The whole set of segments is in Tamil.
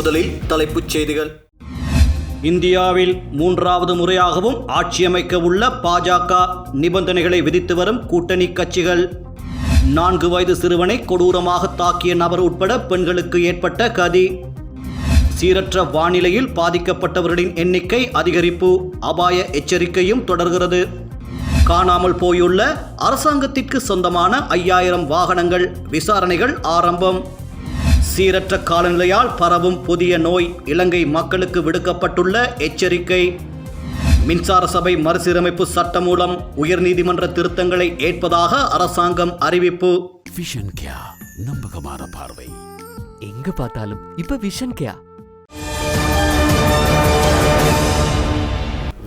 முதலில் தலைப்புச் செய்திகள். இந்தியாவில் மூன்றாவது முறையாகவும் ஆட்சியமைக்க உள்ள பாஜக நிபந்தனைகளை விதித்து வரும் கூட்டணி கட்சிகள். நான்கு வயது சிறுவனை கொடூரமாக தாக்கிய நபர் உட்பட பெண்களுக்கு ஏற்பட்ட கதி. சீரற்ற வானிலையில் பாதிக்கப்பட்டவர்களின் எண்ணிக்கை அதிகரிப்பு அபாய எச்சரிக்கையும் தொடர்கிறது. காணாமல் போயுள்ள அரசாங்கத்திற்கு சொந்தமான ஐயாயிரம் வாகனங்கள் விசாரணைகள் ஆரம்பம். சீரற்ற காலநிலையால் பரவும் புதிய நோய் இலங்கை மக்களுக்கு விடுக்கப்பட்டுள்ள எச்சரிக்கை. மின்சார சபை மறுசீரமைப்பு சட்டம் மூலம் உயர்நீதிமன்ற திருத்தங்களை ஏற்பதாக அரசாங்கம் அறிவிப்பு. நம்பகமான பார்வை. எங்க பார்த்தாலும் இப்ப விஷன் கேயா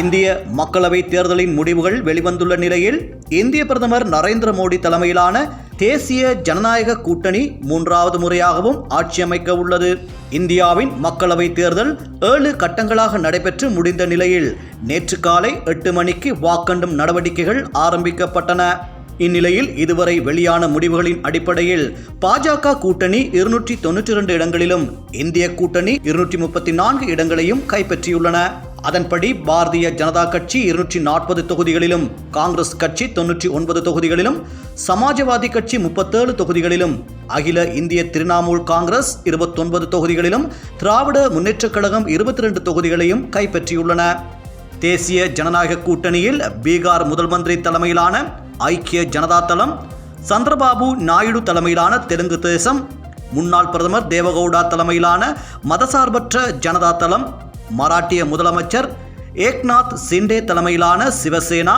இந்திய மக்களவை தேர்தலின் முடிவுகள் வெளிவந்துள்ள நிலையில் இந்திய பிரதமர் நரேந்திர மோடி தலைமையிலான தேசிய ஜனநாயக கூட்டணி மூன்றாவது முறையாகவும் ஆட்சி அமைக்க உள்ளது. இந்தியாவின் மக்களவை தேர்தல் ஏழு கட்டங்களாக நடைபெற்று முடிந்த நிலையில் நேற்று காலை எட்டு மணிக்கு வாக்கெண்டும் நடவடிக்கைகள் ஆரம்பிக்கப்பட்டன. இந்நிலையில் இதுவரை வெளியான முடிவுகளின் அடிப்படையில் பாஜக கூட்டணி இருநூற்றி தொன்னூற்றி இரண்டு இடங்களிலும் இந்திய கூட்டணி இருநூற்றி முப்பத்தி நான்கு இடங்களையும் கைப்பற்றியுள்ளன. அதன்படி பாரதிய ஜனதா கட்சி இருநூற்றி நாற்பது தொகுதிகளிலும் காங்கிரஸ் கட்சி தொன்னூற்றி ஒன்பது தொகுதிகளிலும் சமாஜ்வாதி கட்சி முப்பத்தேழு தொகுதிகளிலும் அகில இந்திய திரிணாமுல் காங்கிரஸ் இருபத்தொன்பது தொகுதிகளிலும் திராவிட முன்னேற்றக் கழகம் இருபத்தி ரெண்டு தொகுதிகளையும் கைப்பற்றியுள்ளன. தேசிய ஜனநாயக கூட்டணியில் பீகார் முதல் மந்திரி தலைமையிலான ஐக்கிய ஜனதா தளம் சந்திரபாபு நாயுடு தலைமையிலான தெலுங்கு தேசம் முன்னாள் பிரதமர் தேவகவுடா தலைமையிலான மதசார்பற்ற ஜனதா தளம் மராட்டிய முதலமைச்சர் ஏக்நாத் சிண்டே தலைமையிலான சிவசேனா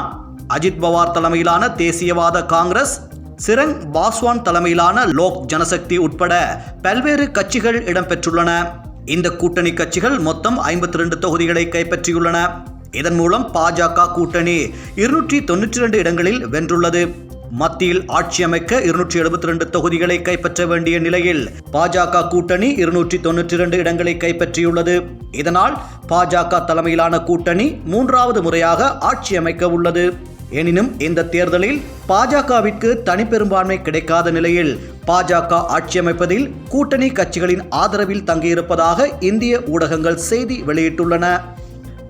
அஜித் பவார் தலைமையிலான தேசியவாத காங்கிரஸ் சிரங் பாஸ்வான் தலைமையிலான லோக் ஜனசக்தி உட்பட பல்வேறு கட்சிகள் இடம்பெற்றுள்ளன. இந்த கூட்டணி கட்சிகள் மொத்தம் ஐம்பத்தி ரெண்டு தொகுதிகளை கைப்பற்றியுள்ளன. இதன் மூலம் பாஜக கூட்டணி இருநூற்றி தொன்னூற்றி ரெண்டு இடங்களில் வென்றுள்ளது. மத்தியில் ஆட்சி அமைக்க இருநூற்றி எழுபத்தி ரெண்டு தொகுதிகளை கைப்பற்ற வேண்டிய நிலையில் பாஜக கூட்டணி இருநூற்றி தொன்னூற்றி இரண்டு இடங்களை கைப்பற்றியுள்ளது. இதனால் பாஜக தலைமையிலான கூட்டணி மூன்றாவது முறையாக ஆட்சி அமைக்க உள்ளது. எனினும் இந்த தேர்தலில் பாஜகவிற்கு தனிப்பெரும்பான்மை கிடைக்காத நிலையில் பாஜக ஆட்சி அமைப்பதில் கூட்டணி கட்சிகளின் ஆதரவில் தங்கியிருப்பதாக இந்திய ஊடகங்கள் செய்தி வெளியிட்டுள்ளன.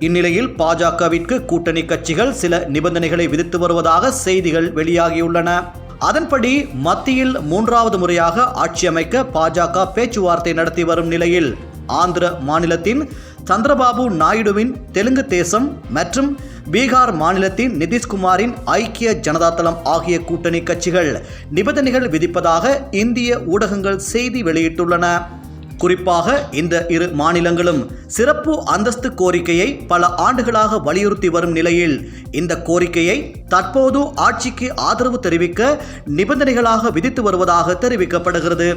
இந்நிலையில் பாஜகவிற்கு கூட்டணி கட்சிகள் சில நிபந்தனைகளை விதித்து வருவதாக செய்திகள் வெளியாகியுள்ளன. அதன்படி மத்தியில் மூன்றாவது முறையாக ஆட்சி அமைக்க பாஜக பேச்சுவார்த்தை நடத்தி வரும் நிலையில் ஆந்திர மாநிலத்தின் சந்திரபாபு நாயுடுவின் தெலுங்கு தேசம் மற்றும் பீகார் மாநிலத்தின் நிதிஷ்குமாரின் ஐக்கிய ஜனதா தளம் ஆகிய கூட்டணி கட்சிகள் நிபந்தனைகள் விதிப்பதாக இந்திய ஊடகங்கள் செய்தி வெளியிட்டுள்ளன. குறிப்பாக இந்த இரு மாநிலங்களும் சிறப்பு அந்தஸ்து கோரிக்கையை பல ஆண்டுகளாக வலியுறுத்தி வரும் நிலையில் இந்த கோரிக்கையை தற்போது ஆட்சிக்கு ஆதரவு தெரிவிக்க நிபந்தனைகளாக விதித்து வருவதாக தெரிவிக்கப்படுகிறது.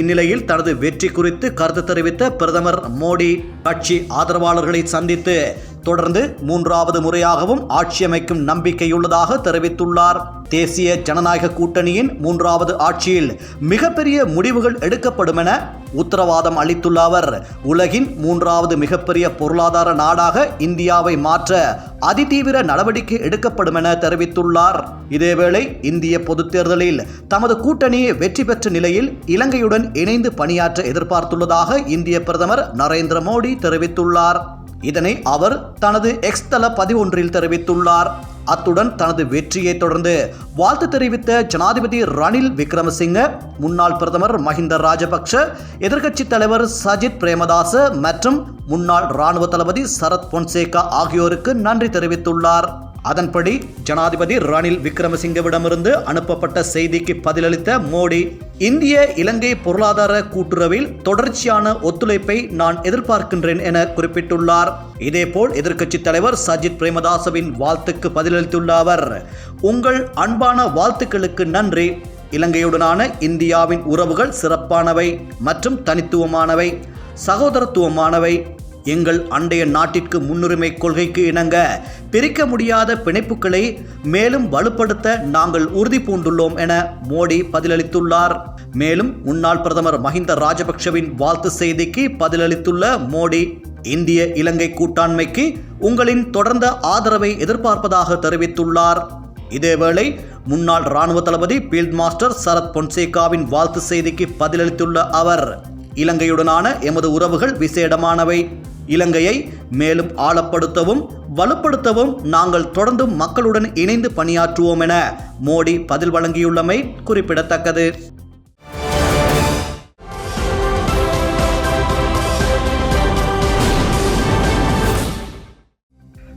இந்நிலையில் தனது வெற்றி குறித்து கருத்து தெரிவித்த பிரதமர் மோடி கட்சி ஆதரவாளர்களை சந்தித்து தொடர்ந்து மூன்றாவது முறையாகவும் ஆட்சி அமைக்கும் நம்பிக்கையுள்ளதாக தெரிவித்துள்ளார். தேசிய ஜனநாயக கூட்டணியின் மூன்றாவது ஆட்சியில் மிகப்பெரிய முடிவுகள் எடுக்கப்படும் என உத்தரவாதம் அளித்துள்ள அவர் உலகின் மூன்றாவது மிகப்பெரிய பொருளாதார நாடாக இந்தியாவை மாற்ற அதிதீவிர நடவடிக்கை எடுக்கப்படும் என தெரிவித்துள்ளார். இதேவேளை இந்திய பொதுத் தேர்தலில் தமது கூட்டணியை வெற்றி பெற்ற நிலையில் இலங்கையுடன் இணைந்து பணியாற்ற எதிர்பார்த்துள்ளதாக இந்திய பிரதமர் நரேந்திர மோடி தெரிவித்துள்ளார். இதனை அவர் தனது எக்ஸ் தள பதிவொன்றில் தெரிவித்துள்ளார். அத்துடன் தனது வெற்றியை தொடர்ந்து வாழ்த்து தெரிவித்த ஜனாதிபதி ரணில் விக்ரமசிங்க முன்னாள் பிரதமர் மஹிந்த ராஜபக்ஷ எதிர்க்கட்சித் தலைவர் சஜித் பிரேமதாச மற்றும் முன்னாள் இராணுவ தளபதி சரத் பொன்சேகா ஆகியோருக்கு நன்றி தெரிவித்துள்ளார். அதன்படி ஜனாதிபதி ரணில் விக்ரமசிங்கவிடமிருந்து அனுப்பப்பட்ட செய்திக்கு பதிலளித்த மோடி இந்திய இலங்கை பொருளாதார கூட்டுறவில் தொடர்ச்சியான ஒத்துழைப்பை நான் எதிர்பார்க்கின்றேன் என குறிப்பிட்டுள்ளார். இதேபோல் எதிர்க்கட்சித் தலைவர் சஜித் பிரேமதாசவின் வாழ்த்துக்கு பதிலளித்துள்ள அவர் உங்கள் அன்பான வாழ்த்துக்களுக்கு நன்றி. இலங்கையுடனான இந்தியாவின் உறவுகள் சிறப்பானவை மற்றும் தனித்துவமானவை சகோதரத்துவமானவை. எங்கள் அண்டைய நாட்டிற்கு முன்னுரிமை கொள்கைக்கு இணங்க பிரிக்க முடியாத பிணைப்புகளை மேலும் வலுப்படுத்த நாங்கள் உறுதி பூண்டுள்ளோம் என மோடி பதிலளித்துள்ளார். மேலும் முன்னாள் பிரதமர் மஹிந்த ராஜபக்ஷவின் வாழ்த்து செய்திக்கு பதிலளித்துள்ள மோடி இந்திய இலங்கை கூட்டாண்மைக்கு உங்களின் தொடர்ந்த ஆதரவை எதிர்பார்ப்பதாக தெரிவித்துள்ளார். இதேவேளை முன்னாள் ராணுவ தளபதி ஃபீல்ட் மாஸ்டர் சரத் பொன்சேகாவின் வாழ்த்து செய்திக்கு பதிலளித்துள்ள அவர் இலங்கையுடனான எமது உறவுகள் விசேடமானவை. இலங்கையை மேலும் ஆழப்படுத்தவும் வலுப்படுத்தவும் நாங்கள் தொடர்ந்தும் மக்களுடன் இணைந்து பணியாற்றுவோம் என மோடி பதில் வழங்கியுள்ளமை குறிப்பிடத்தக்கது.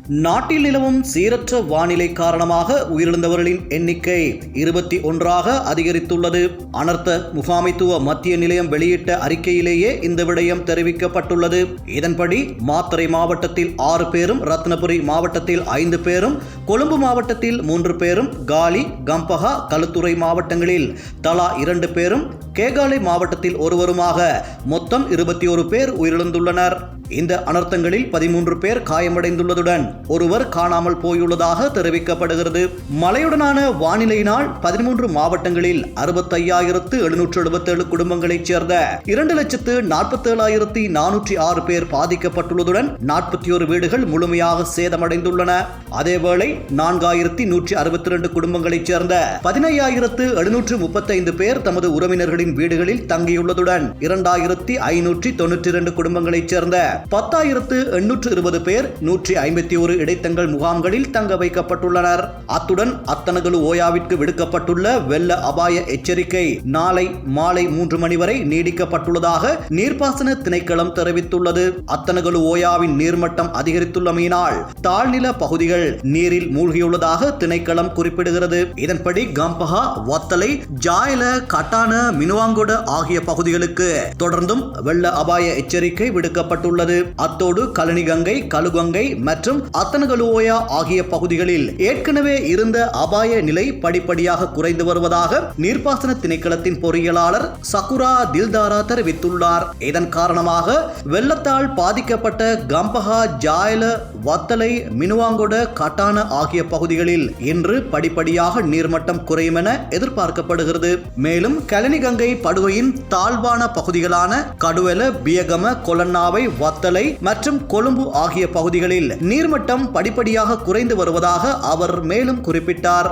நாட்டில் நிலவும் சீரற்ற வானிலை காரணமாக உயிரிழந்தவர்களின் எண்ணிக்கை இருபத்தி ஒன்றாக அதிகரித்துள்ளது. அனர்த்த முகாமைத்துவ மத்திய நிலையம் வெளியிட்ட அறிக்கையிலேயே இந்த விடயம் தெரிவிக்கப்பட்டுள்ளது. இதன்படி மாத்தறை மாவட்டத்தில் ஆறு பேரும் ரத்னபுரி மாவட்டத்தில் ஐந்து பேரும் கொழும்பு மாவட்டத்தில் மூன்று பேரும் காலி கம்பஹா களுத்துறை மாவட்டங்களில் தலா இரண்டு பேரும் கேகாலை மாவட்டத்தில் ஒருவருமாக மொத்தம் இருபத்தி ஒரு பேர் உயிரிழந்துள்ளனர். இந்த அனர்த்தங்களில் பதிமூன்று பேர் காயமடைந்துள்ளதுடன் ஒருவர் காணாமல் போயுள்ளதாக தெரிவிக்கப்படுகிறது. மழையுடனான வானிலையினால் பதிமூன்று மாவட்டங்களில் அறுபத்தையாயிரத்து எழுநூற்று எழுபத்தேழு குடும்பங்களைச் சேர்ந்த இரண்டு லட்சத்து நாற்பத்தேழாயிரத்தி நானூற்றி ஆறு பேர் பாதிக்கப்பட்டுள்ளதுடன் நாற்பத்தி ஒரு வீடுகள் முழுமையாக சேதமடைந்துள்ளன. அதேவேளை நான்காயிரத்தி நூற்றி அறுபத்தி இரண்டு குடும்பங்களைச் சேர்ந்த பதினையாயிரத்து எழுநூற்று முப்பத்தைந்து பேர் தமது உறவினர்களின் வீடுகளில் தங்கியுள்ளதுடன் இரண்டாயிரத்தி ஐநூற்றி தொன்னூற்றி இரண்டு குடும்பங்களைச் சேர்ந்த பத்தாயிரத்து எண்ணூற்று இருபது பேர் நூற்றி ஐம்பத்தி ஒரு இடைத்தங்கள் முகாம்களில் தங்க வைக்கப்பட்டுள்ளனர். அத்துடன் அத்தனகலு ஓயாவிற்கு விடுக்கப்பட்டுள்ள வெள்ள அபாய எச்சரிக்கை நாளை மாலை மூன்று மணி வரை நீடிக்கப்பட்டுள்ளதாக நீர்ப்பாசன திணைக்களம் தெரிவித்துள்ளது. அத்தனகலு ஓயாவின் நீர்மட்டம் அதிகரித்துள்ளமையினால் தாழ்நில பகுதிகள் நீரில் மூழ்கியுள்ளதாக திணைக்களம் குறிப்பிடுகிறது. இதன்படி கம்பஹா வத்தலை ஜாயல கட்டான மினுவாங்கொட ஆகிய பகுதிகளுக்கு தொடர்ந்தும் வெள்ள அபாய எச்சரிக்கை விடுக்கப்பட்டுள்ளது. அத்தோடு கலனிகங்கை கழுகங்கை மற்றும் அத்தனகலுவோயா ஆகிய பகுதிகளில் ஏற்கனவே இருந்த அபாய நிலை படிப்படியாக குறைந்து வருவதாக நீர்ப்பாசன திணைக்களத்தின் பொறியியலாளர் சகுரா தில்தாரா தெரிவித்துள்ளார். இதன் காரணமாக வெள்ளத்தால் பாதிக்கப்பட்ட கம்பஹா ஜாயல வத்தலை மினுவாங்கொட கட்டான ஆகிய பகுதிகளில் இன்று படிப்படியாக நீர்மட்டம் குறையும் என எதிர்பார்க்கப்படுகிறது. மேலும் கலனிகங்கை படுகையின் தாழ்வான பகுதிகளான கடுவெல பியகம கொலன்னாவை வத்தலை மற்றும் கொழும்பு ஆகிய பகுதிகளில் நீர்மட்டம் படிப்படியாக குறைந்து வருவதாக அவர் மேலும் குறிப்பிட்டார்.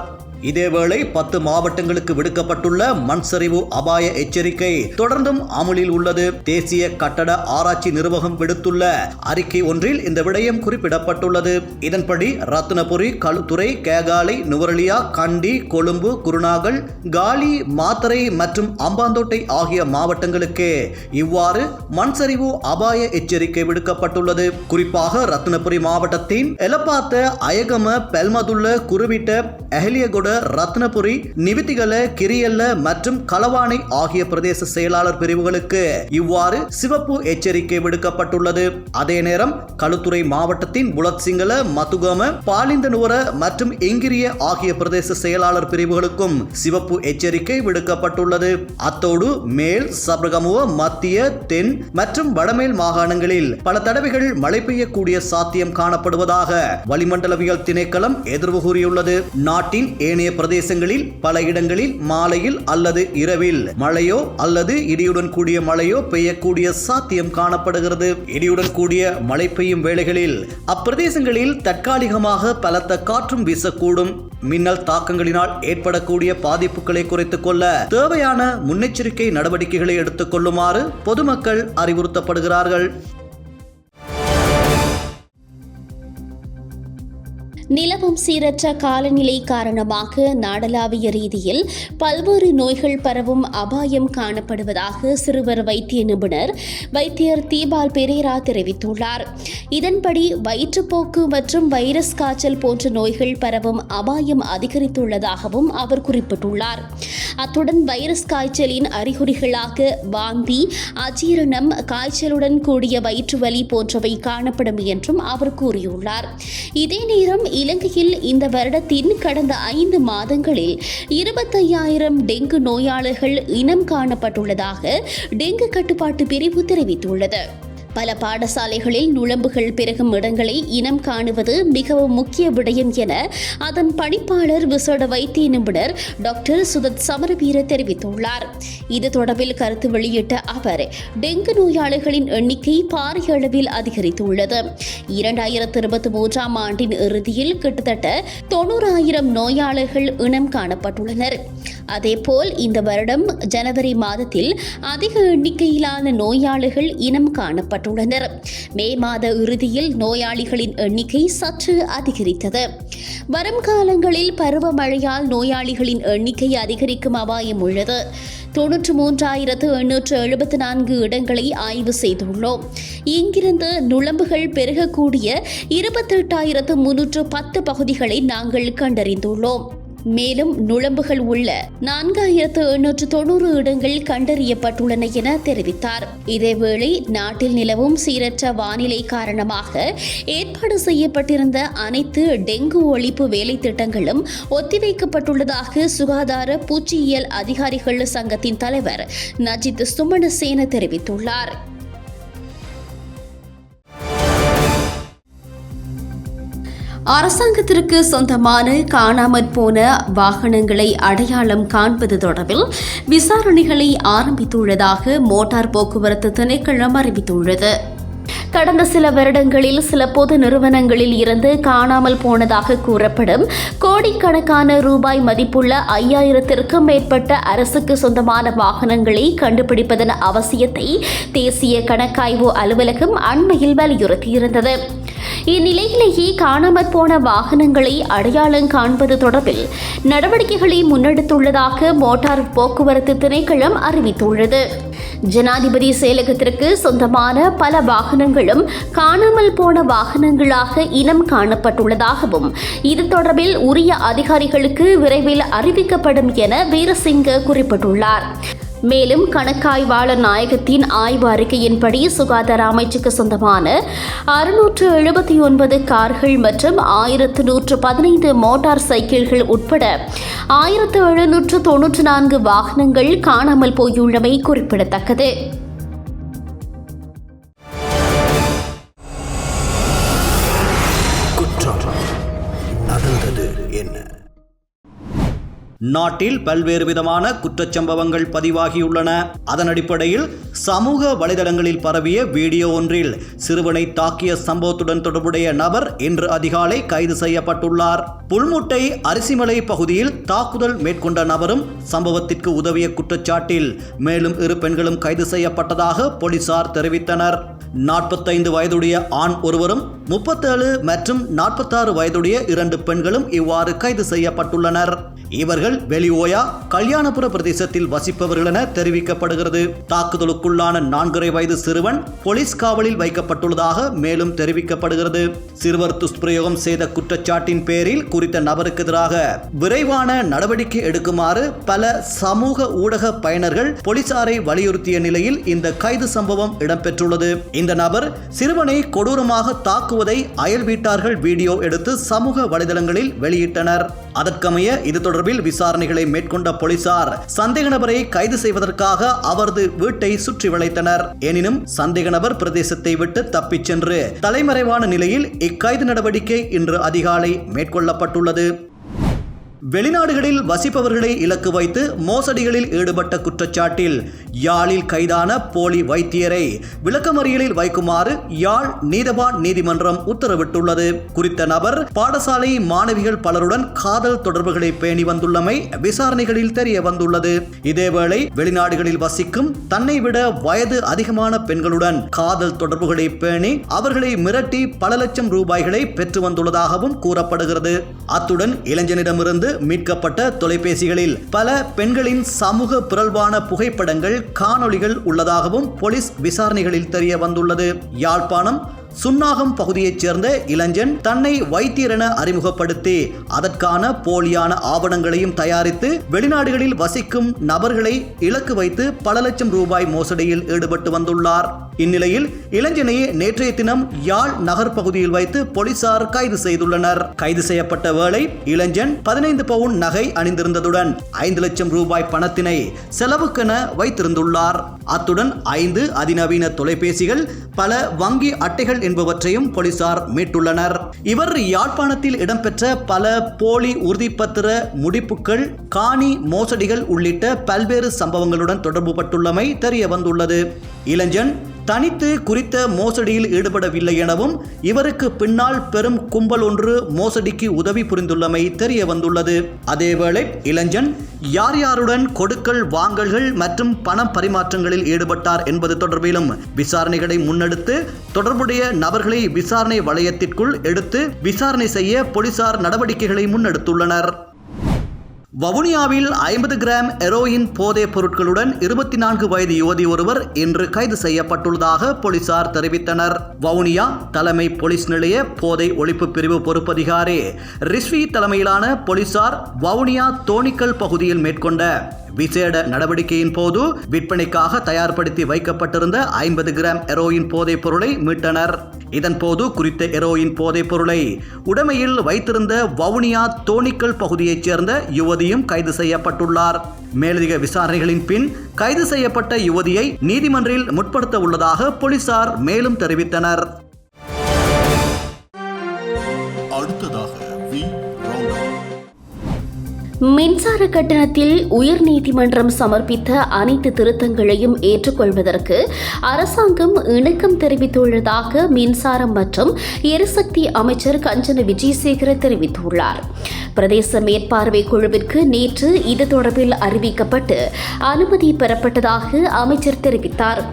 இதேவேளை பத்து மாவட்டங்களுக்கு விடுக்கப்பட்டுள்ள மண் சரிவு அபாய எச்சரிக்கை தொடர்ந்தும் அமலில் உள்ளது. தேசிய கட்டட ஆராய்ச்சி நிர்வாகம் விடுத்துள்ள அறிக்கை ஒன்றில் இந்த விடயம் குறிப்பிடப்பட்டுள்ளது. இதன்படி ரத்னபுரி களுத்துறை கேகாலை நுவரலியா கண்டி கொழும்பு குருநாகல் காலி மாத்தரை மற்றும் அம்பாந்தோட்டை ஆகிய மாவட்டங்களுக்கு இவ்வாறு மண் சரிவு அபாய எச்சரிக்கை விடுக்கப்பட்டுள்ளது. குறிப்பாக ரத்னபுரி மாவட்டத்தின் எலப்பாத்த அயகம பெல்மதுள்ள குருவிட்ட அஹலியகுட ரத்னபுரி நிவித்திகல கிரியல்ல மற்றும் களவானை ஆகிய பிரதேச செயலாளர் பிரிவுகளுக்கு இவ்வாறு சிவப்பு எச்சரிக்கை விடுக்கப்பட்டுள்ளது. அதே நேரம் களுத்துறை மாவட்டத்தின் புலத்சிங்கள மதுகம பாலிந்தனுவர மற்றும் எங்கிரிய ஆகிய பிரதேச செயலாளர் பிரிவுகளுக்கும் சிவப்பு எச்சரிக்கை விடுக்கப்பட்டுள்ளது. அத்தோடு மேல் சபரகமுவ மத்திய தென் மற்றும் வடமேல் மாகாணங்களில் பல தடவைகள் மழை பெய்யக்கூடிய சாத்தியம் காணப்படுவதாக வளிமண்டலவியல் திணைக்களம் எதிர்வு கூறியுள்ளது. நாட்டின் ஏனைய பிரதேசங்களில் பல இடங்களில் மாலையில் அல்லது இரவில். மழையோ அல்லது இடியுடன் கூடிய மழையோ பெய்யக்கூடிய சாத்தியம் காணப்படுகிறது. இடியுடன் கூடிய மழை பெய்யும் வேளைகளில் அப்பிரதேசங்களில் தற்காலிகமாக பலத்த காற்றும் வீசக்கூடும். மின்னல் தாக்கங்களினால் ஏற்படக்கூடிய பாதிப்புகளை குறைத்துக் கொள்ள தேவையான முன்னெச்சரிக்கை நடவடிக்கைகளை எடுத்துக் கொள்ளுமாறு பொதுமக்கள் அறிவுறுத்தப்படுகிறார்கள். நிலவும் சீரற்ற காலநிலை காரணமாக நாடளாவிய ரீதியில் பல்வேறு நோய்கள் பரவும் அபாயம் காணப்படுவதாக சிறுவர் வைத்திய நிபுணர் வைத்தியர் தீபால் பெரேரா தெரிவித்துள்ளார். இதன்படி வயிற்றுப்போக்கு மற்றும் வைரஸ் காய்ச்சல் போன்ற நோய்கள் பரவும் அபாயம் அதிகரித்துள்ளதாகவும் அவர் குறிப்பிட்டுள்ளார். அத்துடன் வைரஸ் காய்ச்சலின் அறிகுறிகளாக வாந்தி அஜீரணம் காய்ச்சலுடன் கூடிய வயிற்றுவலி போன்றவை காணப்படும் என்றும் அவர் கூறியுள்ளார். இதே நேரம் இலங்கையில் இந்த வருடத்தின் கடந்த ஐந்து மாதங்களில் இருபத்தையாயிரம் டெங்கு நோயாளர்கள் இனம் காணப்பட்டுள்ளதாக டெங்கு கட்டுப்பாட்டு பிரிவு தெரிவித்துள்ளது. பல பாடசாலைகளில் நுழம்புகள் பெருகும் இடங்களை இனம் காணுவது மிகவும் முக்கிய விடயம் என அதன் பணிப்பாளர் விசேட வைத்திய நிபுணர் டாக்டர் சுதத் சமரவீர தெரிவித்துள்ளார். இது தொடர்பில் கருத்து வெளியிட்ட அவர் டெங்கு நோயாளிகளின் எண்ணிக்கை பாரிய அளவில் அதிகரித்துள்ளது. இரண்டாயிரத்து இருபத்தி மூன்றாம் ஆண்டின் இறுதியில் கிட்டத்தட்ட தொண்ணூறாயிரம் நோயாளர்கள் இனம் காணப்பட்டுள்ளனர். அதேபோல் இந்த வருடம் ஜனவரி மாதத்தில் அதிக எண்ணிக்கையிலான நோயாளிகள் இனம் காணப்பட்டுள்ளனர். மே மாத இறுதியில் நோயாளிகளின் எண்ணிக்கை சற்று அதிகரித்தது. வரும் காலங்களில் பருவமழையால் நோயாளிகளின் எண்ணிக்கை அதிகரிக்கும் அபாயம் உள்ளது. தொன்னூற்று மூன்றாயிரத்து எண்ணூற்று எழுபத்தி நான்கு இடங்களை ஆய்வு செய்துள்ளோம். இங்கிருந்து நுழம்புகள் பெருகக்கூடிய இருபத்தெட்டாயிரத்து முன்னூற்று பத்து பகுதிகளை நாங்கள் கண்டறிந்துள்ளோம். மேலும் நுழம்புகள் உள்ள நான்காயிரத்து எண்ணூற்று தொண்ணூறு இடங்கள் கண்டறியப்பட்டுள்ளன என தெரிவித்தார். இதேவேளை நாட்டில் நிலவும் சீரற்ற வானிலை காரணமாக ஏற்பாடு செய்யப்பட்டிருந்த அனைத்து டெங்கு ஒழிப்பு வேலை திட்டங்களும் ஒத்திவைக்கப்பட்டுள்ளதாக சுகாதார பூச்சியியல் அதிகாரிகள் சங்கத்தின் தலைவர் நஜித் சுமணசேன தெரிவித்துள்ளார். அரசாங்கத்திற்கு சொந்தமான காணாமற் போன வாகனங்களை அடையாளம் காண்பது தொடர்பில் விசாரணைகளை ஆரம்பித்துள்ளதாக மோட்டார் போக்குவரத்து திணைக்களம் அறிவித்துள்ளது. கடந்த சில வருடங்களில் சில பொது நிறுவனங்களில் இருந்து காணாமல் போனதாக கூறப்படும் கோடிக்கணக்கான ரூபாய் மதிப்புள்ள ஐயாயிரத்திற்கும் மேற்பட்ட அரசுக்கு சொந்தமான வாகனங்களை கண்டுபிடிப்பதன் அவசியத்தை தேசிய கணக்காய்வு அலுவலகம் அண்மையில் வலியுறுத்தியிருந்தது. இந்நிலையிலேயே காணாமற் போன வாகனங்களை அடையாளம் காண்பது தொடர்பில் நடவடிக்கைகளை முன்னெடுத்துள்ளதாக மோட்டார் போக்குவரத்து திணைக்களம் அறிவித்துள்ளது. ஜனாதிபதி செயலகத்திற்கு சொந்தமான பல வாகனங்களும் காணாமல் போன வாகனங்களாக இனம் காணப்பட்டுள்ளதாகவும் இது தொடர்பில் உரிய அதிகாரிகளுக்கு விரைவில் அறிவிக்கப்படும் என வீரசிங்க குறிப்பிட்டுள்ளார். மேலும் கணக்காய்வாளர் நாயகத்தின் ஆய்வு அறிக்கையின்படி சுகாதார அமைச்சுக்கு சொந்தமான அறுநூற்று எழுபத்தி ஒன்பது கார்கள் மற்றும் ஆயிரத்து நூற்று பதினைந்து மோட்டார் சைக்கிள்கள் உட்பட ஆயிரத்து எழுநூற்று தொன்னூற்று நான்கு வாகனங்கள் காணாமல் போயுள்ளமை குறிப்பிடத்தக்கது. நாட்டில் பல்வேறு விதமான குற்றச்சம்பவங்கள் பதிவாகியுள்ளன. அதன் அடிப்படையில் சமூக வலைதளங்களில் பரவிய வீடியோ ஒன்றில் சிறுவனை தாக்கிய சம்பவத்துடன் தொடர்புடைய நபர் இன்று அதிகாலை கைது செய்யப்பட்டுள்ளார். புல்முட்டை அரிசிமலை பகுதியில் தாக்குதல் மேற்கொண்ட நபரும் சம்பவத்திற்கு உதவிய குற்றச்சாட்டில் மேலும் இரு பெண்களும் கைது செய்யப்பட்டதாக போலீசார் தெரிவித்தனர். நாற்பத்தைந்து வயதுடைய ஆண் ஒருவரும் முப்பத்தேழு மற்றும் நாற்பத்தாறு வயதுடைய இரண்டு பெண்களும் இவ்வாறு கைது செய்யப்பட்டுள்ளனர். இவர்கள் வெளிஓயா கல்யாணபுர பிரதேசத்தில் வசிப்பவர்கள் என தெரிவிக்கப்படுகிறது. தாக்குதலுக்குள்ளான நான்கரை வயது சிறுவன் போலீஸ் காவலில் வைக்கப்பட்டுள்ளதாக மேலும் தெரிவிக்கப்படுகிறது. சிறுவர் துஷ்பிரயோகம் செய்த குற்றச்சாட்டின் பேரில் குறித்த நபருக்கு எதிராக விரைவான நடவடிக்கை எடுக்குமாறு பல சமூக ஊடக பயனர்கள் போலீசாரை வலியுறுத்திய நிலையில் இந்த கைது சம்பவம் இடம்பெற்றுள்ளது. இந்த நபர் சிறுவனை கொடூரமாக தாக்குவதை அயல் வீட்டார்கள் வீடியோ எடுத்து சமூக வலைதளங்களில் வெளியிட்டனர். அதற்கமைய இது தொடர்பில் விசாரணைகளை மேற்கொண்ட போலீசார் சந்தேக நபரை கைது செய்வதற்காக அவரது வீட்டை சுற்றி வளைத்தனர். எனினும் சந்தேக நபர் பிரதேசத்தை விட்டு தப்பிச் சென்று தலைமறைவான நிலையில் இக்கைது நடவடிக்கை இன்று அதிகாலை மேற்கொள்ளப்பட்டுள்ளது. வெளிநாடுகளில் வசிப்பவர்களை இலக்கு வைத்து மோசடிகளில் ஈடுபட்ட குற்றச்சாட்டில் யாழில் கைதான போலி வைத்தியரை விளக்கமறியலில் வைக்குமாறு யாழ் நீதவான் நீதிமன்றம் உத்தரவிட்டுள்ளது. குறித்த நபர் பாடசாலை மாணவிகள் பலருடன் காதல் தொடர்புகளை பேணி வந்துள்ளமை விசாரணைகளில் தெரிய வந்துள்ளது. இதேவேளை வெளிநாடுகளில் வசிக்கும் தன்னை விட வயது அதிகமான பெண்களுடன் காதல் தொடர்புகளை பேணி அவர்களை மிரட்டி பல லட்சம் ரூபாய்களை பெற்று வந்துள்ளதாகவும் கூறப்படுகிறது. அத்துடன் இளைஞனிடமிருந்து மீட்கப்பட்ட தொலைபேசிகளில் பல பெண்களின் சமூக பிறழ்வான புகைப்படங்கள் காணொளிகள் உள்ளதாகவும் போலீஸ் விசாரணைகளில் தெரிய வந்துள்ளது. யாழ்ப்பாணம் சுன்னாகம் பகுதியைச் சேர்ந்த இளைஞன் தன்னை வைத்தியரென அறிமுகப்படுத்தி அதற்கான போலியான ஆவணங்களையும் தயாரித்து வெளிநாடுகளில் வசிக்கும் நபர்களை இலக்கு வைத்து பல லட்சம் ரூபாய் மோசடியில் ஈடுபட்டு வந்துள்ளார். இந்நிலையில் இளைஞனையை நேற்றைய தினம் யாழ் நகர் பகுதியில் வைத்து போலீசார் கைது செய்துள்ளனர். கைது செய்யப்பட்ட வேளை இளைஞன் பதினைந்து பவுன் நகை அணிந்திருந்ததுடன் ஐந்து லட்சம் ரூபாய் பணத்தினை செலவுக்கென வைத்திருந்துள்ளார். அத்துடன் ஐந்து அதிநவீன தொலைபேசிகள் பல வங்கி அட்டைகள் என்பவற்றையும் போலீசார் மீட்டுள்ளனர். இவர் யாழ்ப்பாணத்தில் இடம்பெற்ற பல போலி உறுதிப்பத்திர முடிப்புகள் காணி மோசடிகள் உள்ளிட்ட பல்வேறு சம்பவங்களுடன் தொடர்புபட்டுள்ளமை தெரிய வந்துள்ளது இளைஞன் தனித்து குறித்த மோசடியில் ஈடுபடவில்லை எனவும் இவருக்கு பின்னால் பெரும் கும்பல் ஒன்று மோசடிக்கு உதவி புரிந்துள்ளமை தெரிய வந்துள்ளது. அதேவேளை இளைஞன் யார் யாருடன் கொடுக்கல் வாங்கல்கள் மற்றும் பண பரிமாற்றங்களில் ஈடுபட்டார் என்பது தொடர்பிலும் விசாரணைகளை முன்னெடுத்து தொடர்புடைய நபர்களை விசாரணை வளையத்திற்குள் எடுத்து விசாரணை செய்ய போலீசார் நடவடிக்கைகளை முன்னெடுத்துள்ளனர். வவுனியாவில் ஐம்பது கிராம் எரோயின் போதைப் பொருட்களுடன் இருபத்தி நான்கு வயது யுவதி ஒருவர் இன்று கைது செய்யப்பட்டுள்ளதாக போலீசார் தெரிவித்தனர். வவுனியா தலைமை போலீஸ் நிலைய போதை ஒழிப்பு பிரிவு பொறுப்பதிகாரி ரிஸ்வி தலைமையிலான போலீசார் வவுனியா தோணிக்கல் பகுதியில் மேற்கொண்ட விசேட நடவடிக்கையின் போது விற்பனைக்காக தயார்படுத்தி வைக்கப்பட்டிருந்த ஐம்பது கிராம் எரோயின் போதைப் பொருளை மீட்டனர். இதன் போது குறித்த எரோயின் போதைப் பொருளை உடமையில் வைத்திருந்த வவுனியா தோணிக்கல் பகுதியைச் சேர்ந்த யுவதியும் கைது செய்யப்பட்டுள்ளார். மேலதிக விசாரணைகளின் பின் கைது செய்யப்பட்ட யுவதியை நீதிமன்றில் முற்படுத்த உள்ளதாக போலீசார் மேலும் தெரிவித்தனர். மின்சார கட்டணத்தில் உயர்நீதிமன்றம் சமர்ப்பித்த அனைத்து திருத்தங்களையும் ஏற்றுக்கொள்வதற்கு அரசாங்கம் இணக்கம் தெரிவித்துள்ளதாக மின்சாரம் மற்றும் எரிசக்தி அமைச்சர் கஞ்சன விஜயசேகர தெரிவித்துள்ளார். பிரதேச மேற்பார்வை குழுவிற்கு நேற்று இது தொடர்பில் அறிவிக்கப்பட்டு அனுமதி பெறப்பட்டதாக அமைச்சர் தெரிவித்தார்.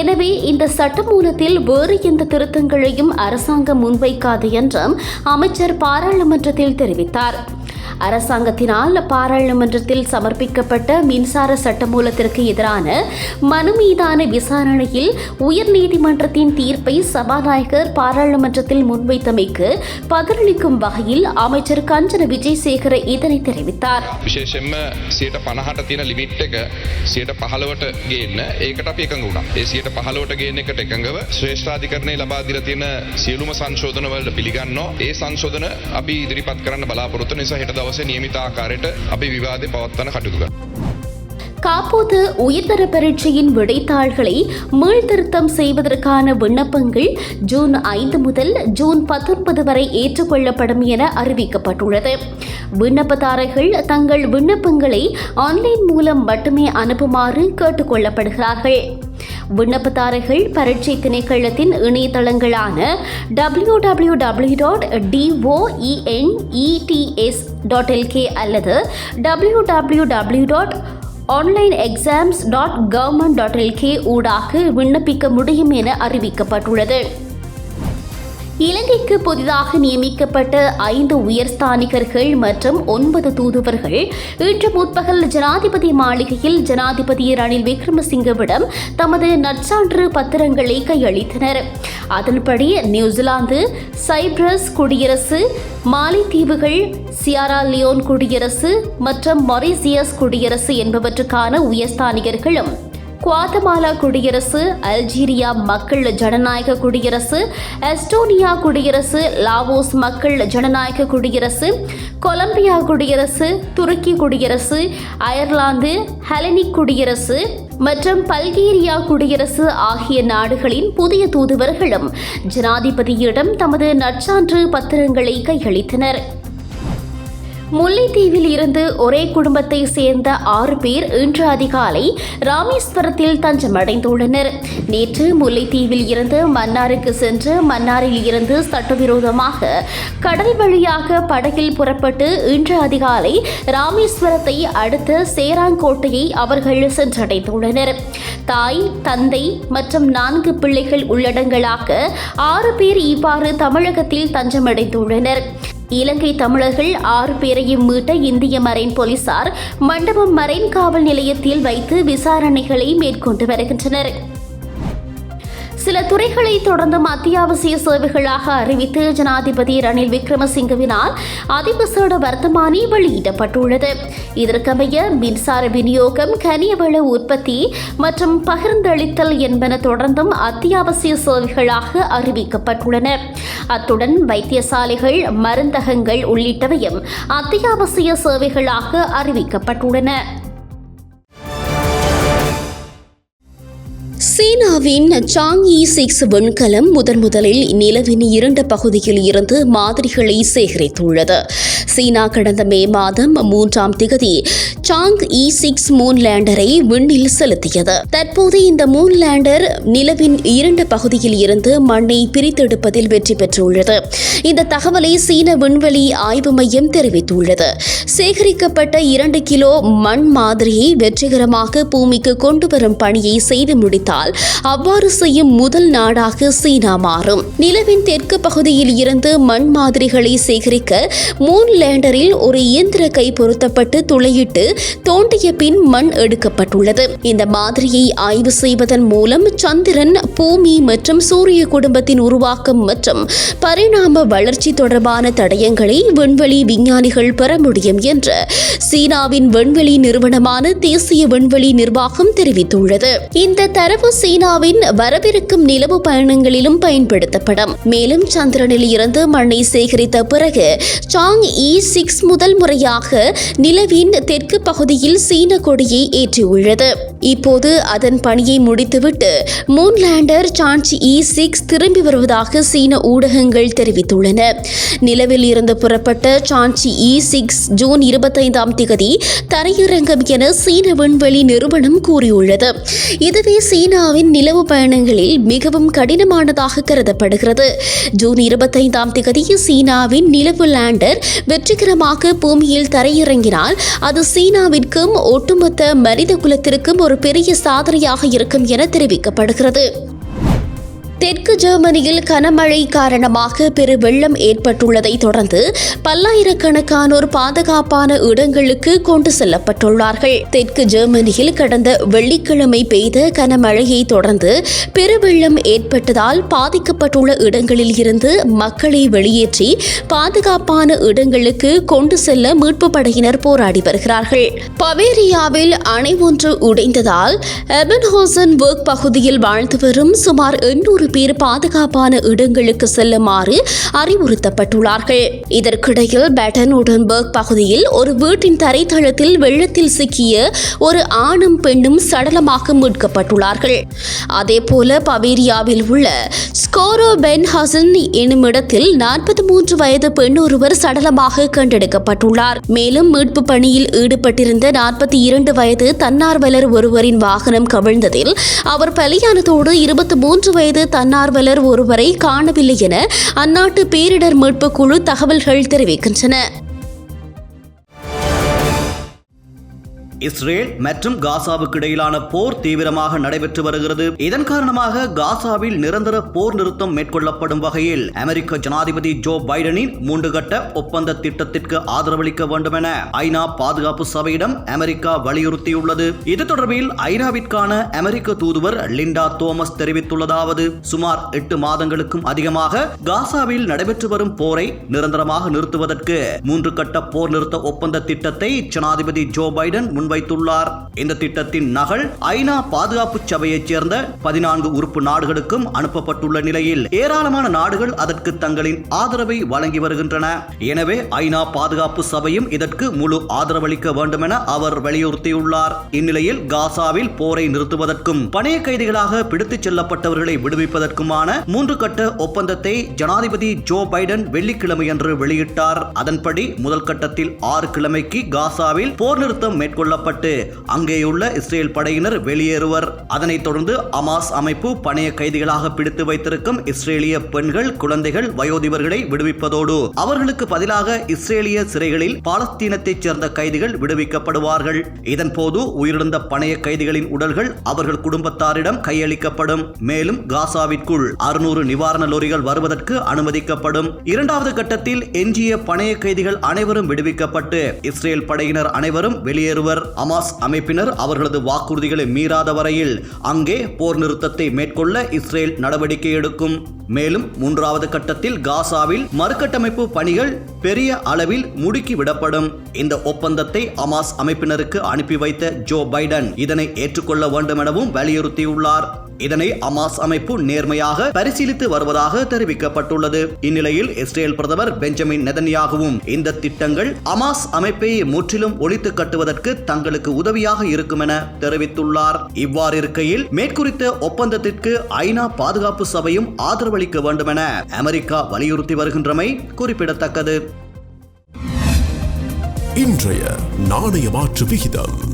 எனவே இந்த சட்டமூலத்தில் வேறு எந்த திருத்தங்களையும் அரசாங்கம் முன்வைக்காது என்றும் அமைச்சர் பாராளுமன்றத்தில் தெரிவித்தார். அரசாங்கத்தினால் பாராளுமன்றத்தில் சமர்ப்பிக்கப்பட்ட மின்சார சட்டமூலத்திற்கு எதிரான மனு மீதான விசாரணையில் உயர்நீதிமன்றத்தின் தீர்ப்பை சபாநாயகர் பாராளுமன்றத்தில் முன்வைத்தமைக்கு பதிலளிக்கும் வகையில் அமைச்சர் கஞ்சன விஜயசேகர இதனை தெரிவித்தார் විශේෂෙන්ම සියට පණහට තියෙන ලිමිට් එක සියට පහළවට ගේන්න ඒකට අපි එකඟ වුණා. ඒ සියට පහළවට ගේන එකට එකඟව ශ්‍රේෂ්ඨාධිකරණය ලබා දීලා තියෙන සියලුම සංශෝධන වලට පිළිගන්නවා. ඒ සංශෝධන අපි ඉදිරිපත් කරන්න බලාපොරොත්තු නිසා හෙට දවසේ නියමිත ආකාරයට අපි විවාදේ පවත්වන්න කටයුතු කරනවා. காப்போது உயர்தர பரீட்சையின் விடைத்தாள்களை மீள்திருத்தம் செய்வதற்கான விண்ணப்பங்கள் ஜூன் ஐந்து முதல் ஜூன் பத்தொன்பது வரை ஏற்றுக்கொள்ளப்படும் என அறிவிக்கப்பட்டுள்ளது விண்ணப்பதாரர்கள் தங்கள் விண்ணப்பங்களை ஆன்லைன் மூலம் மட்டுமே அனுப்புமாறு கேட்டுக்கொள்ளப்படுகிறார்கள் விண்ணப்பதாரர்கள் பரீட்சை திணைக்களத்தின் இணையதளங்களான W W W dot doenets dot LK அல்லது W W W dot online exams dot government dot LK ஊடாக விண்ணப்பிக்க முடியும் என அறிவிக்கப்பட்டுள்ளது. இலங்கைக்கு புதிதாக நியமிக்கப்பட்ட ஐந்து உயர்ஸ்தானிகர்கள் மற்றும் ஒன்பது தூதுவர்கள். இன்று முற்பகல் ஜனாதிபதி மாளிகையில் ஜனாதிபதி ரணில் விக்ரமசிங்கவிடம் தமது நற்சான்று பத்திரங்களை கையளித்தனர். அதன்படி நியூசிலாந்து சைப்ரஸ் குடியரசு மாலைத்தீவுகள் சியாரா லியோன் குடியரசு மற்றும் மொரிசியஸ் குடியரசு என்பவற்றுக்கான உயர்ஸ்தானிகர்களும் குவாத்தமாலா குடியரசு அல்ஜீரியா மக்கள் ஜனநாயக குடியரசு எஸ்டோனியா குடியரசு லாவோஸ் மக்கள் ஜனநாயக குடியரசு கொலம்பியா குடியரசு துருக்கி குடியரசு அயர்லாந்து ஹெலனிக் குடியரசு மற்றும் பல்கேரியா குடியரசு ஆகிய நாடுகளின் புதிய தூதுவர்களும் ஜனாதிபதியிடம் தமது நற்சான்று பத்திரங்களை கையளித்தனர். முல்லைத்தீவில் இருந்து ஒரே குடும்பத்தை சேர்ந்த ஆறு பேர் இன்று அதிகாலை ராமேஸ்வரத்தில் தஞ்சமடைந்துள்ளனர். நேற்று முல்லைத்தீவில் இருந்து மன்னாருக்கு சென்று மன்னாரில் இருந்து சட்டவிரோதமாக கடல் வழியாக படகில் புறப்பட்டு இன்று அதிகாலை ராமேஸ்வரத்தை அடுத்த சேராங்கோட்டையை அவர்கள் சென்றடைந்துள்ளனர். தாய் தந்தை மற்றும் நான்கு பிள்ளைகள் உள்ளடங்களாக ஆறு பேர் இவ்வாறு தமிழகத்தில் தஞ்சமடைந்துள்ளனர். இலங்கை தமிழர்கள் ஆறு பேரையும் மீட்ட இந்திய மரைன் போலீசார் மண்டபம் மரைன் காவல் நிலையத்தில் வைத்து விசாரணைகளை மேற்கொண்டு வருகின்றனர். சில துறைகளை தொடர்ந்தும் அத்தியாவசிய சேவைகளாக அறிவித்து ஜனாதிபதி ரணில் விக்ரமசிங்கவினால் அதிவிசேட வர்த்தமானி வெளியிடப்பட்டுள்ளது. இதற்கமைய மின்சார விநியோகம் கனியவள உற்பத்தி மற்றும் பகிர்ந்தளித்தல் என்பன தொடர்ந்தும் அத்தியாவசிய சேவைகளாக அறிவிக்கப்பட்டுள்ளன. அத்துடன் வைத்தியசாலைகள் மருந்தகங்கள் உள்ளிட்டவையும் அத்தியாவசிய சேவைகளாக அறிவிக்கப்பட்டுள்ளன. சீனாவின் சாங்இ சிக்ஸ் விண்கலம் முதன் முதலில் நிலவின் இரண்டு பகுதியில் இருந்து மாதிரிகளை சேகரித்துள்ளது. சீனா கடந்த மே மாதம் மூன்றாம் திகதி சாங் இ சிக்ஸ் மூன் லேண்டரை விண்ணில் செலுத்தியது. தற்போது இந்த மூன் லேண்டர் நிலவின் இரண்டு பகுதியில் இருந்து மண்ணை பிரித்தெடுப்பதில் வெற்றி பெற்றுள்ளது. இந்த தகவலை சீன விண்வெளி ஆய்வு மையம் தெரிவித்துள்ளது. சேகரிக்கப்பட்ட இரண்டு கிலோ மண் மாதிரியை வெற்றிகரமாக பூமிக்கு கொண்டு வரும் பணியை செய்து முடித்தார். முடித்தால் அவ்வாறு செய்யும் முதல் நாடாக சீனா மாறும். நிலவின் தெற்கு பகுதியில் இருந்து மண் மாதிரிகளை சேகரிக்க மூன் லேண்டரில் ஒரு இயந்திர கை பொருத்தப்பட்டு துளையிட்டு தோண்டிய பின் மண் எடுக்கப்பட்டுள்ளது. இந்த மாதிரியை ஆய்வு செய்வதன் மூலம் சந்திரன் பூமி மற்றும் சூரிய குடும்பத்தின் உருவாக்கம் மற்றும் பரிணாம வளர்ச்சி தொடர்பான தடயங்களை விண்வெளி விஞ்ஞானிகள் பெற முடியும் என்று சீனாவின் விண்வெளி நிறுவனமான தேசிய விண்வெளி நிர்வாகம் தெரிவித்துள்ளது. இந்த தரவு சீனாவின் வரவிருக்கும் நிலவு பயணங்களிலும் பயன்படுத்தப்படும். மேலும் சந்திரனில் இருந்து மண்ணை சேகரித்த பிறகு சாங் இ சிக்ஸ் முதல் முறையாக நிலவின் தெற்கு பகுதியில் சீன கொடியை ஏற்றியுள்ளது. இப்போது அதன் பணியை முடித்துவிட்டு moon lander Chang'e six திரும்பி வருவதாக சீன ஊடகங்கள் தெரிவித்துள்ளன. நிலவில் இருந்து புறப்பட்ட சான்ச் இ சிக்ஸ் ஜூன் இருபத்தைந்தாம் திகதி தரையிறங்கும் என சீன விண்வெளி நிறுவனம் கூறியுள்ளது. இதுவே சீனா சீனாவின் நிலவு பயணங்களில் மிகவும் கடினமானதாக கருதப்படுகிறது. ஜூன் இருபத்தைந்தாம் தேதி சீனாவின் நிலவு லேண்டர் வெற்றிகரமாக பூமியில் தரையிறங்கினால் அது சீனாவிற்கும் ஒட்டுமொத்த மனித குலத்திற்கும் ஒரு பெரிய சாதனையாக இருக்கும் என தெரிவிக்கப்படுகிறது. தெற்கு ஜெர்மனியில் கனமழை காரணமாக பெரு வெள்ளம் ஏற்பட்டுள்ளதை தொடர்ந்து பல்லாயிரக்கணக்கானோர் பாதுகாப்பான இடங்களுக்கு கொண்டு செல்லப்பட்டுள்ளார்கள். தெற்கு ஜெர்மனியில் கடந்த வெள்ளிக்கிழமை பெய்த கனமழையை தொடர்ந்து பெருவெள்ளம் ஏற்பட்டதால் பாதிக்கப்பட்டுள்ள இடங்களில் இருந்து மக்களை வெளியேற்றி பாதுகாப்பான இடங்களுக்கு கொண்டு செல்ல மீட்பு படையினர் போராடி வருகிறார்கள். பவேரியாவில் அணை ஒன்று உடைந்ததால் எபன்ஹோசன் ஒர்க் பகுதியில் வாழ்ந்து வரும் சுமார் எண்ணூறு பேர் பாதுகாப்பான இடங்களுக்கு செல்லுமாறு அறிவுறுத்தப்பட்டுள்ளார்கள். இதற்கிடையில் பேட்டன் உடன்பர்க் பகுதியில் ஒரு வீட்டின் தரைத்தளத்தில் வெள்ளத்தில் சிக்கிய ஒரு ஆணும் பெண்ணும் சடலமாக மீட்கப்பட்டுள்ளார்கள். அதேபோல பவேரியாவில் உள்ள ஸ்கோரோ பென் ஹசன் எனும் இடத்தில் மூன்று வயது பெண் ஒருவர் சடலமாக கண்டெடுக்கப்பட்டுள்ளார். மேலும் மீட்பு பணியில் ஈடுபட்டிருந்த நாற்பத்தி இரண்டு வயது தன்னார்வலர் ஒருவரின் வாகனம் கவிழ்ந்ததில் அவர் பலியானதோடு இருபத்தி மூன்று வயது தன்னார்வலர் ஒருவரை காணவில்லை என அந்நாட்டு பேரிடர் மீட்பு குழு தகவல்கள் தெரிவிக்கின்றன. இஸ்ரேல் மற்றும் காசாவுக்கு இடையிலான போர் தீவிரமாக நடைபெற்று வருகிறது. இதன் காரணமாக காசாவில் நிரந்தர போர் நிறுத்தம் மேற்கொள்ளப்படும் வகையில் அமெரிக்க ஜனாதிபதி ஜோ பைடனின் மூன்று கட்ட ஒப்பந்த திட்டத்திற்கு ஆதரவளிக்க வேண்டும் என ஐநா பாதுகாப்பு சபையிடம் அமெரிக்கா வலியுறுத்தியுள்ளது. இது தொடர்பில் ஐநாவிற்கான அமெரிக்க தூதுவர் லிண்டா தோமஸ் தெரிவித்துள்ளதாவது சுமார் எட்டு மாதங்களுக்கும் அதிகமாக காசாவில் நடைபெற்று வரும் போரை நிரந்தரமாக நிறுத்துவதற்கு மூன்று கட்ட போர் நிறுத்த ஒப்பந்த திட்டத்தை ஜனாதிபதி ஜோ பைடன் முன்வைத்துள்ளார் இந்த திட்டத்தின் நகல் ஐநா பாதுகாப்பு சபையைச் சேர்ந்த பதினான்கு உறுப்பு நாடுகளுக்கும் அனுப்பப்பட்டுள்ள நிலையில் ஏராளமான நாடுகள் அதற்கு தங்களின் ஆதரவை வழங்கி வருகின்றன. எனவே ஐநா பாதுகாப்பு சபையும் இதற்கு முழு ஆதரவளிக்க வேண்டும் என அவர் வலியுறுத்தியுள்ளார். இந்நிலையில் காசாவில் போரை நிறுத்துவதற்கும் பணைய கைதிகளாக பிடித்துச் செல்லப்பட்டவர்களை விடுவிப்பதற்குமான மூன்று கட்ட ஒப்பந்தத்தை ஜனாதிபதி ஜோ பைடன் வெள்ளிக்கிழமையன்று வெளியிட்டார். அதன்படி முதல் கட்டத்தில் ஆறு கிழமைக்கு காசாவில் போர் நிறுத்தம் மேற்கொள்ள கொல்லப்பட்டு அங்கேயுள்ள இஸ்ரேல் படையினர் வெளியேறுவர். அதனைத் தொடர்ந்து அமாஸ் அமைப்பு பணைய கைதிகளாக பிடித்து வைத்திருக்கும் இஸ்ரேலிய பெண்கள் குழந்தைகள் வயோதிபர்களை விடுவிப்பதோடு அவர்களுக்கு பதிலாக இஸ்ரேலிய சிறைகளில் பாலஸ்தீனத்தைச் சேர்ந்த கைதிகள் விடுவிக்கப்படுவார்கள். இதன்போது உயிரிழந்த பணைய கைதிகளின் உடல்கள் அவர்கள் குடும்பத்தாரிடம் கையளிக்கப்படும். மேலும் காசாவிற்குள் அறுநூறு நிவாரண லோரிகள் வருவதற்கு அனுமதிக்கப்படும். இரண்டாவது கட்டத்தில் எஞ்சிய பணைய கைதிகள் அனைவரும் விடுவிக்கப்பட்டு இஸ்ரேல் படையினர் அனைவரும் வெளியேறுவர். அமாஸ் அமைப்பினர் அவர்களது வாக்குறுதிகளை மீறாத வரையில் அங்கே போர் நிறுத்தத்தை மேற்கொள்ள இஸ்ரேல் நடவடிக்கை எடுக்கும். மேலும் மூன்றாவது கட்டத்தில் காசாவில் மறுகட்டமைப்பு பணிகள் பெரிய அளவில் முடுக்கிவிடப்படும் இந்த ஒப்பந்தத்தை அமாஸ் அமைப்பினருக்கு அனுப்பி வைத்த ஜோ பைடன் இதனை ஏற்றுக்கொள்ள வேண்டும் எனவும் வலியுறுத்தியுள்ளார். இதனை அமாஸ் அமைப்பு நேர்மையாக பரிசீலித்து வருவதாக தெரிவிக்கப்பட்டுள்ளது. இந்நிலையில் இஸ்ரேல் பிரதமர் பெஞ்சமின் நெதன்யாகவும் இந்த திட்டங்கள் அமாஸ் அமைப்பை முற்றிலும் ஒழித்து கட்டுவதற்கு தங்களுக்கு உதவியாக இருக்கும் என தெரிவித்துள்ளார். இவ்வாறு இருக்கையில் மேற்குறித்த ஒப்பந்தத்திற்கு ஐநா பாதுகாப்பு சபையும் ஆதரவளிக்க வேண்டும் என அமெரிக்கா வலியுறுத்தி வருகின்றமை குறிப்பிடத்தக்கது. இன்றைய நாணய மாற்று விகிதம்.